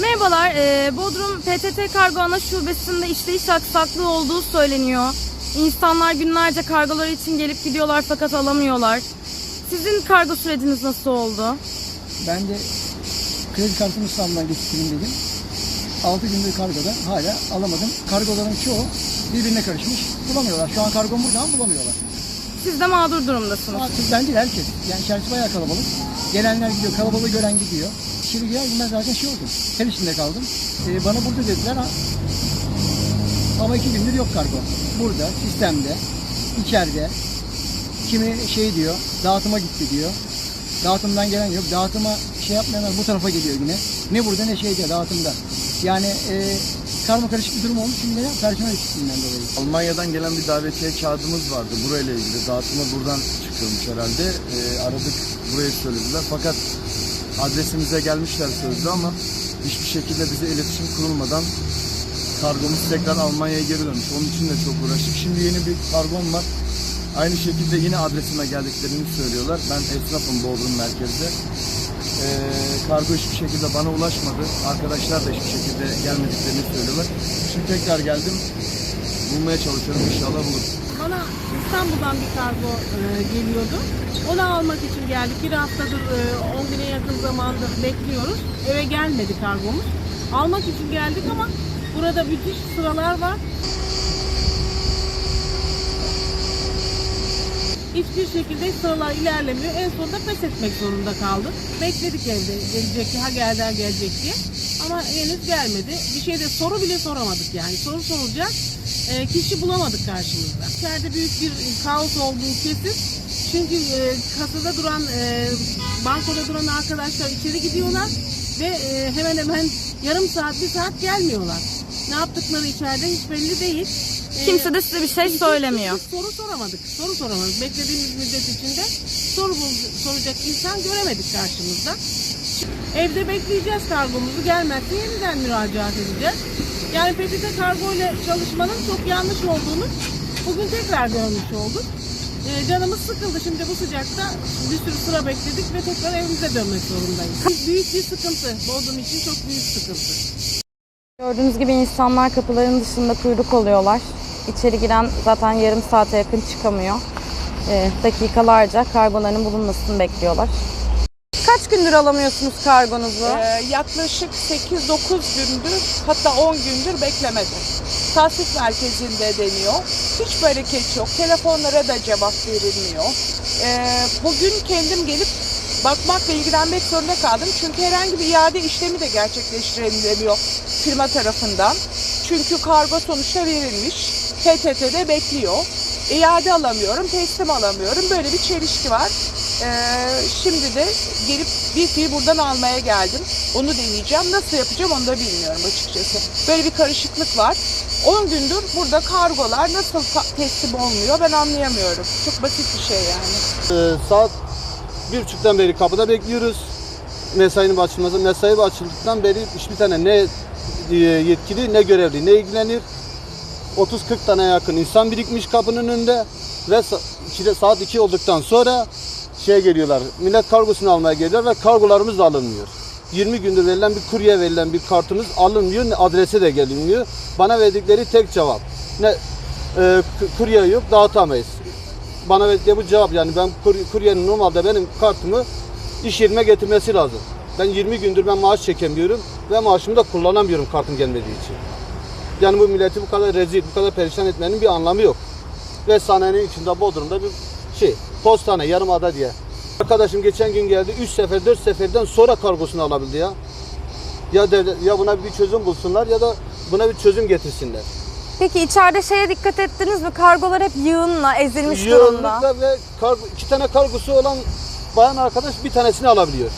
Merhabalar, e, Bodrum PTT Kargo Ana Şubesi'nde işleyiş aksaklığı olduğu söyleniyor. İnsanlar günlerce kargoları için gelip gidiyorlar fakat alamıyorlar. Sizin kargo süreciniz nasıl oldu? Ben de kredi kartımı İstanbul'dan getireyim dedim. 6 gündür kargoda hala alamadım. Kargoların çoğu birbirine karışmış. Bulamıyorlar. Şu an kargom burada ama bulamıyorlar. Siz de mağdur durumdasınız. Artık ben değil herkes. Yani içerisi bayağı kalabalık. Gelenler gidiyor. Kalabalığı gören gidiyor. İçeri girer girmez zaten şey oldum. Ter içinde kaldım. Ee, bana burada dediler ha. Ama iki gündür yok kargo. Burada, sistemde, içeride. Kimi şey diyor, dağıtıma gitti diyor. Dağıtımdan gelen yok. Dağıtıma şey yapmayanlar bu tarafa geliyor yine. Ne burada ne şeyde, dağıtımda. Yani e, karma karışık bir durum olmuş. Şimdi neden? Personel eksikliğinden dolayı. Almanya'dan gelen bir davetiye kağıdımız vardı burayla ilgili. Dağıtıma buradan çıkıyormuş herhalde. Ee, aradık burayı söylediler. Fakat adresimize gelmişler sözlü ama hiçbir şekilde bize iletişim kurulmadan kargomuz tekrar Almanya'ya geri dönmüş. Onun için de çok uğraştık. Şimdi yeni bir kargom var. Aynı şekilde yine adresime geldiklerini söylüyorlar. Ben esnafım Bodrum merkezde. Ee, kargo hiçbir şekilde bana ulaşmadı. Arkadaşlar da hiçbir şekilde gelmediklerini söylüyorlar. Şimdi tekrar geldim. Bulmaya çalışıyorum inşallah bulurum. Bana İstanbul'dan bir kargo e, geliyordu. Onu almak için geldik. Bir haftadır, e, 10 güne yakın zamandır bekliyoruz. Eve gelmedi kargomuz. Almak için geldik ama burada müthiş sıralar var. Hiçbir şekilde sıralar ilerlemiyor. En sonunda pes etmek zorunda kaldık. Bekledik evde gelecek, ha geldi ha gelecek diye. Ama henüz gelmedi. Bir şeyde soru bile soramadık yani. Soru sorulacak e, kişi bulamadık karşımızda. İçeride büyük bir kaos olduğu kesin. Çünkü e, kasada duran, e, bankoda duran arkadaşlar içeri gidiyorlar ve e, hemen hemen yarım saat, bir saat gelmiyorlar. Ne yaptıkları içeride hiç belli değil. E, Kimse de size bir şey söylemiyor. soru soramadık. Soru soramadık. Beklediğimiz müddet içinde soru soracak insan göremedik karşımızda. Evde bekleyeceğiz kargomuzu. Gelmezse yeniden müracaat edeceğiz. Yani PTT kargo ile çalışmanın çok yanlış olduğunu bugün tekrar görmüş olduk. Ee, canımız sıkıldı şimdi bu sıcakta bir sürü sıra bekledik ve tekrar evimize dönmek zorundayız. Büyük bir sıkıntı. Bodrum için çok büyük sıkıntı. Gördüğünüz gibi insanlar kapıların dışında kuyruk oluyorlar. İçeri giren zaten yarım saate yakın çıkamıyor. E, dakikalarca kargoların bulunmasını bekliyorlar. Kaç gündür alamıyorsunuz kargonuzu? Ee, yaklaşık 8-9 gündür hatta 10 gündür beklemedi. Tasdik merkezinde deniyor. Hiç bereket yok. Telefonlara da cevap verilmiyor. Ee, bugün kendim gelip bakmak ve ilgilenmek zorunda kaldım. Çünkü herhangi bir iade işlemi de gerçekleştirilemiyor firma tarafından. Çünkü kargo sonuçta verilmiş. PTT'de bekliyor. İade alamıyorum, teslim alamıyorum. Böyle bir çelişki var. Ee, şimdi de gelip bir fiil buradan almaya geldim. Onu deneyeceğim. Nasıl yapacağım onu da bilmiyorum açıkçası. Böyle bir karışıklık var. 10 gündür burada kargolar nasıl teslim olmuyor ben anlayamıyorum. Çok basit bir şey yani. Ee, saat bir buçuktan beri kapıda bekliyoruz. Mesainin açılması. Mesai açıldıktan beri hiçbir tane ne e, yetkili ne görevli ne ilgilenir. 30-40 tane yakın insan birikmiş kapının önünde ve saat 2 olduktan sonra şey geliyorlar. Millet kargosunu almaya geliyor ve kargolarımız da alınmıyor. 20 gündür verilen bir kurye verilen bir kartımız alınmıyor. Ne adrese de gelinmiyor. Bana verdikleri tek cevap. Ne e, kurye yok dağıtamayız bana verdikleri bu cevap yani ben kur, kuryenin normalde benim kartımı iş yerime getirmesi lazım. Ben 20 gündür ben maaş çekemiyorum ve maaşımı da kullanamıyorum kartım gelmediği için. Yani bu milleti bu kadar rezil, bu kadar perişan etmenin bir anlamı yok. Ve sanayenin içinde Bodrum'da bir şey, postane, yarımada diye. Arkadaşım geçen gün geldi, 3 sefer, 4 seferden sonra kargosunu alabildi ya. Ya devlet, ya buna bir çözüm bulsunlar ya da buna bir çözüm getirsinler. Peki içeride şeye dikkat ettiniz mi? Kargolar hep yığınla ezilmiş durumda. Yoğunlukla ve kargo, iki tane kargosu olan bayan arkadaş bir tanesini alabiliyor.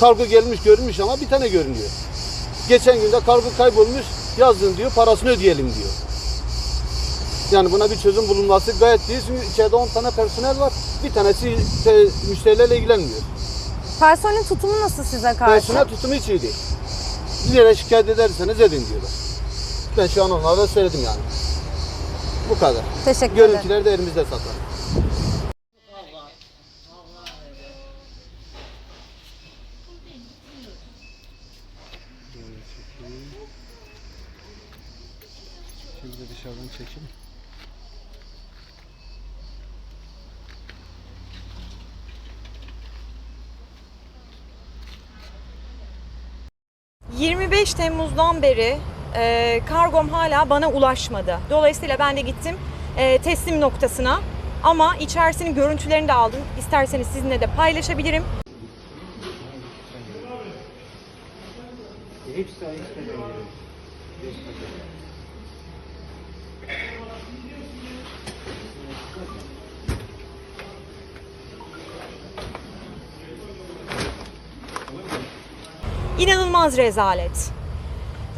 Kargo gelmiş görünmüş ama bir tane görünüyor. Geçen günde kargo kaybolmuş yazdın diyor parasını ödeyelim diyor. Yani buna bir çözüm bulunması gayet değil. Çünkü içeride 10 tane personel var. Bir tanesi de müşterilerle ilgilenmiyor. Personelin tutumu nasıl size karşı? Personel tutumu hiç iyi değil. İleri şikayet ederseniz edin diyorlar. Ben şu an onlara da söyledim yani. Bu kadar. Teşekkür ederim. Görüntüleri de elimizde saklar. Şimdi dışarıdan çekin. 25 Temmuz'dan beri e, kargom hala bana ulaşmadı. Dolayısıyla ben de gittim e, teslim noktasına. Ama içerisinin görüntülerini de aldım. İsterseniz sizinle de paylaşabilirim. İnanılmaz rezalet.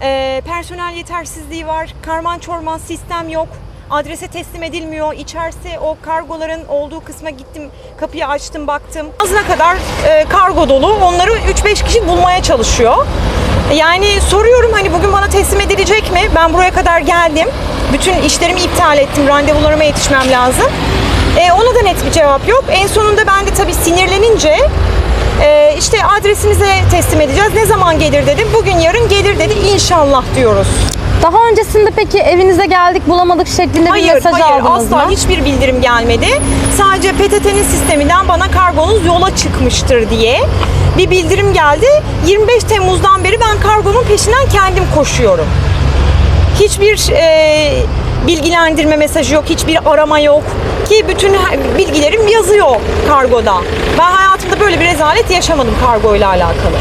Ee, personel yetersizliği var, karman çorman sistem yok, adrese teslim edilmiyor. İçerisi o kargoların olduğu kısma gittim, kapıyı açtım, baktım. Ağzına kadar e, kargo dolu. Onları 3-5 kişi bulmaya çalışıyor. Yani soruyorum hani bugün bana teslim edilecek mi? Ben buraya kadar geldim. Bütün işlerimi iptal ettim. Randevularıma yetişmem lazım. E, ona da net bir cevap yok. En sonunda ben de tabii sinirlenince ee, işte adresinize teslim edeceğiz. Ne zaman gelir dedim. Bugün yarın gelir dedi. İnşallah diyoruz. Daha öncesinde peki evinize geldik bulamadık şeklinde bir Hayır, mesaj hayır aldınız asla mı? hiçbir bildirim gelmedi. Sadece PTT'nin sisteminden bana kargonuz yola çıkmıştır diye bir bildirim geldi. 25 Temmuz'dan beri ben kargonun peşinden kendim koşuyorum. Hiçbir e, bilgilendirme mesajı yok, hiçbir arama yok ki bütün bilgilerim yazıyor kargoda. Ben hayatımda böyle bir rezalet yaşamadım kargoyla alakalı.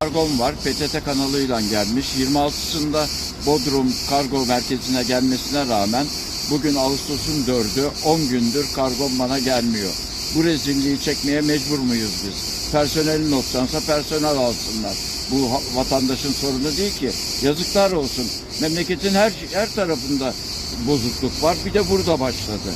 Kargom var. PTT kanalıyla gelmiş. 26'sında Bodrum Kargo Merkezi'ne gelmesine rağmen bugün Ağustos'un 4'ü 10 gündür kargom bana gelmiyor. Bu rezilliği çekmeye mecbur muyuz biz? Personelin noksansa personel alsınlar. Bu vatandaşın sorunu değil ki. Yazıklar olsun. Memleketin her her tarafında bozukluk var. Bir de burada başladı.